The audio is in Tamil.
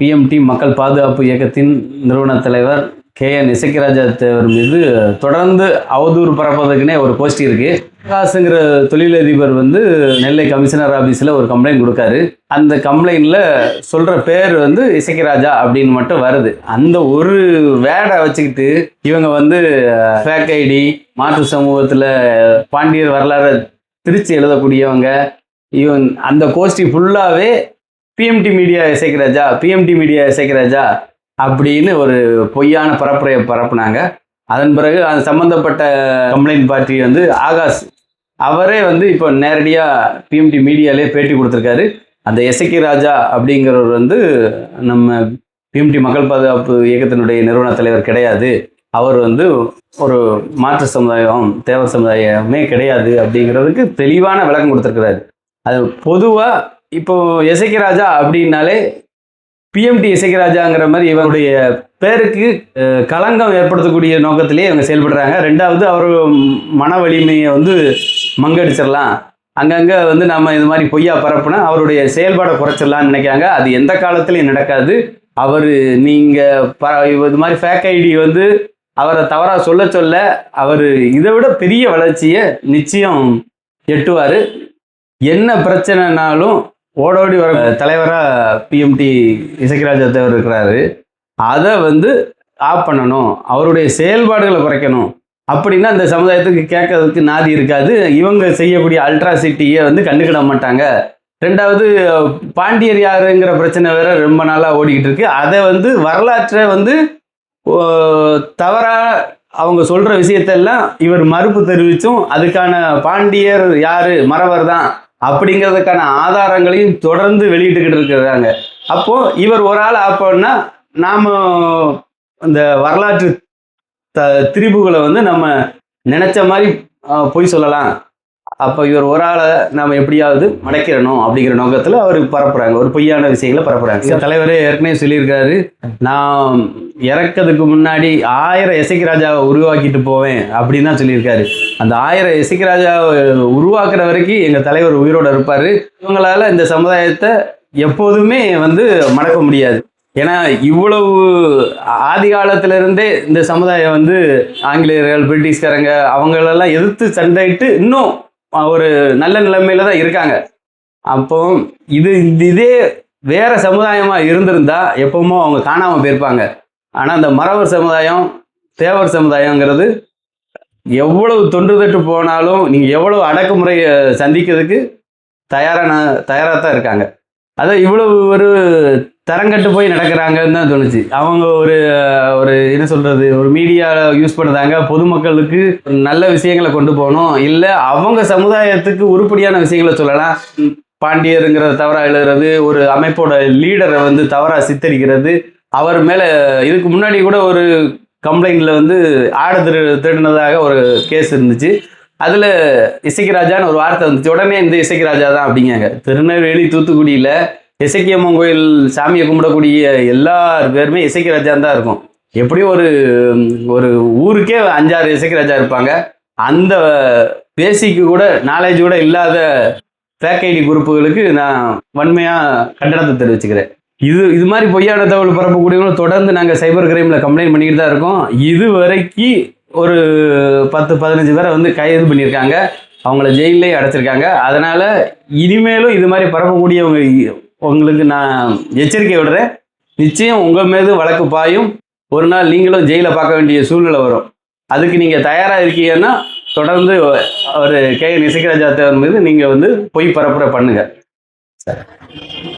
பிஎம்டி மக்கள் பாதுகாப்பு இயக்கத்தின் நிறுவன தலைவர் கே என் இசக்கிராஜா தேவர் மீது தொடர்ந்து அவதூறு பரப்பதுக்குன்னே ஒரு போஸ்ட் இருக்குது காசுங்கிற தொழிலதிபர் வந்து நெல்லை கமிஷனர் ஆஃபீஸில் ஒரு கம்ப்ளைண்ட் கொடுக்காரு. அந்த கம்ப்ளைண்டில் சொல்கிற பேர் வந்து இசக்கிராஜா அப்படின்னு மட்டும் வருது. அந்த ஒரு வேடை வச்சுக்கிட்டு இவங்க வந்து ஃபேக் ஐடி மாற்று சமூகத்தில் பாண்டியர் வரலாறு திருச்சி எழுதக்கூடியவங்க இவன் அந்த கோஷ்டி ஃபுல்லாகவே பிஎம்டி மீடியா இசைக்கிறாஜா பிஎம்டி மீடியா இசைக்கிறாஜா அப்படின்னு ஒரு பொய்யான பரப்புரையை பரப்புனாங்க. அதன் பிறகு அது சம்மந்தப்பட்ட கம்ப்ளைண்ட் பார்ட்டி வந்து ஆகாஷ் அவரே வந்து இப்போ நேரடியாக பிஎம்டி மீடியாலே பேட்டி கொடுத்துருக்காரு. அந்த எசக்கி ராஜா அப்படிங்கிறவர் வந்து நம்ம பிஎம்டி மக்கள் பாதுகாப்பு இயக்கத்தினுடைய நிறுவன தலைவர் கிடையாது. அவர் வந்து ஒரு மாற்று சமுதாயம் தேவர் சமுதாயமே கிடையாது அப்படிங்கிறதுக்கு தெளிவான விளக்கம் கொடுத்துருக்கிறாரு. அது பொதுவாக இப்போ எசக்கி ராஜா அப்படின்னாலே பிஎம்டி இசைக்கு ராஜாங்கிற மாதிரி இவருடைய பேருக்கு களங்கம் ஏற்படுத்தக்கூடிய நோக்கத்திலேயே இவங்க செயல்படுறாங்க. ரெண்டாவது அவர் மன வலிமையை வந்து மங்கடிச்சிடலாம் அங்கங்கே வந்து நம்ம இது மாதிரி பொய்யா பரப்புனா அவருடைய செயல்பாடை குறைச்சிடலாம்னு நினைக்கிறாங்க. அது எந்த காலத்துலையும் நடக்காது. அவர் நீங்கள் ப இது மாதிரி ஃபேக் ஐடி வந்து அவரை தவறாக சொல்ல சொல்ல அவர் இதை விட பெரிய வளர்ச்சியை நிச்சயம் எட்டுவார். என்ன பிரச்சனைனாலும் ஓடோடி வர தலைவராக பிஎம்டி இசக்கிராஜா தேவர் இருக்கிறாரு. அதை வந்து ஆஃப் பண்ணணும். அவருடைய செயல்பாடுகளை குறைக்கணும். அப்படின்னா அந்த சமுதாயத்துக்கு கேட்கறதுக்கு நாதி இருக்காது. இவங்க செய்யக்கூடிய அல்ட்ராசிட்டியை வந்து கண்டுக்கிட மாட்டாங்க. ரெண்டாவது பாண்டியர் யாருங்கிற பிரச்சனை வேற ரொம்ப நாளாக ஓடிக்கிட்டு இருக்கு. அதை வந்து வரலாற்றை வந்து தவறாக அவங்க சொல்கிற விஷயத்தெல்லாம் இவர் மறுப்பு தெரிவித்தும் அதுக்கான பாண்டியர் யார் மறவர் தான் அப்படிங்கிறதுக்கான ஆதாரங்களையும் தொடர்ந்து வெளியிட்டுக்கிட்டு இருக்கிறாங்க. அப்போ இவர் ஒரு ஆள் அப்போன்னா நாம இந்த வரலாற்று த திரிபுகளை வந்து நம்ம நினைச்ச மாதிரி பொய் சொல்லலாம். அப்போ இவர் ஒரு ஆளை நாம் எப்படியாவது மடக்கிடணும் அப்படிங்கிற நோக்கத்தில் அவர் பரப்புறாங்க. ஒரு பொய்யான விஷயங்களை பரப்புறாங்க. தலைவரே ஏற்கனவே சொல்லியிருக்காரு. நான் இறக்கிறதுக்கு முன்னாடி ஆயிரம் இசைக்கு ராஜாவை உருவாக்கிட்டு போவேன் அப்படின்னு தான் சொல்லியிருக்காரு. அந்த ஆயிரம் இசைக்கு ராஜாவை உருவாக்குற வரைக்கும் எங்கள் தலைவர் உயிரோட இருப்பார். இவங்களால இந்த சமுதாயத்தை எப்போதுமே வந்து மடக்க முடியாது. ஏன்னா இவ்வளவு ஆதி காலத்திலிருந்தே இந்த சமுதாயம் வந்து ஆங்கிலேயர்கள் பிரிட்டிஷ்காரங்க அவங்களெல்லாம் எதிர்த்து சண்டையிட்டு இன்னும் ஒரு நல்ல நிலைமையில தான் இருக்காங்க. அப்போ இது இந்த இதே வேற சமுதாயமாக இருந்திருந்தா எப்பவுமோ அவங்க காணாமல் போயிருப்பாங்க. ஆனால் அந்த மறவர் சமுதாயம் தேவர் சமுதாயங்கிறது எவ்வளவு தொன்று தட்டு போனாலும் நீங்கள் எவ்வளவு அடக்குமுறையை சந்திக்கிறதுக்கு தயாரான தயாராக தான் இருக்காங்க. அதான் இவ்வளவு ஒரு தரங்கட்டு போய் நடக்கிறாங்கன்னு தான் தோணுச்சு. அவங்க ஒரு ஒரு என்ன சொல்கிறது ஒரு மீடியா யூஸ் பண்ணுறாங்க பொதுமக்களுக்கு நல்ல விஷயங்களை கொண்டு போகணும். இல்லை அவங்க சமுதாயத்துக்கு உருப்படியான விஷயங்களை சொல்லலாம். பாண்டியருங்கிறத தவறாக எழுதுறது ஒரு அமைப்போட லீடரை வந்து தவறாக சித்தரிக்கிறது அவர் மேலே இதுக்கு முன்னாடி கூட ஒரு கம்ப்ளைண்ட்டில் வந்து ஆடு திரு திருடினதாக ஒரு கேஸ் இருந்துச்சு. அதில் இசைக்கிராஜான்னு ஒரு வார்த்தை வந்துச்சு. உடனே இந்த இசைக்கிராஜா தான் அப்படிங்காங்க திருநெல்வேலி தூத்துக்குடியில் இசைக்கியம்மன் கோயில் சாமியை கும்பிடக்கூடிய எல்லார் பேருமே இசைக்கிராஜான் தான் இருக்கும். எப்படியும் ஒரு ஒரு ஊருக்கே அஞ்சாறு இசைக்கிராஜா இருப்பாங்க. அந்த பேசிக்கு கூட நாலேஜ் கூட இல்லாத ஃபேக் ஐடி குரூப்புகளுக்கு நான் வன்மையாக கண்டனத்தை தெரிவிச்சுக்கிறேன். இது இது மாதிரி பொய்யான தகவல் பரப்பக்கூடியவங்க தொடர்ந்து நாங்கள் சைபர் கிரைமில் கம்ப்ளைண்ட் பண்ணிக்கிட்டு தான் இருக்கோம். இது வரைக்கும் ஒரு பத்து பதினஞ்சு பேரை வந்து கைது பண்ணியிருக்காங்க. அவங்கள ஜெயிலே அடைச்சிருக்காங்க. அதனால் இனிமேலும் இது மாதிரி பரப்பக்கூடியவங்க உங்களுக்கு நான் எச்சரிக்கை விடுறேன். நிச்சயம் உங்கள் மீது வழக்கு பாயும். ஒரு நாள் நீங்களும் ஜெயிலை பார்க்க வேண்டிய சூழ்நிலை வரும். அதுக்கு நீங்கள் தயாராக இருக்கீங்கன்னா தொடர்ந்து ஒரு கே என் இசைக்கராஜா தேவர் மீது நீங்கள் வந்து பொய் பரப்புரை சார்.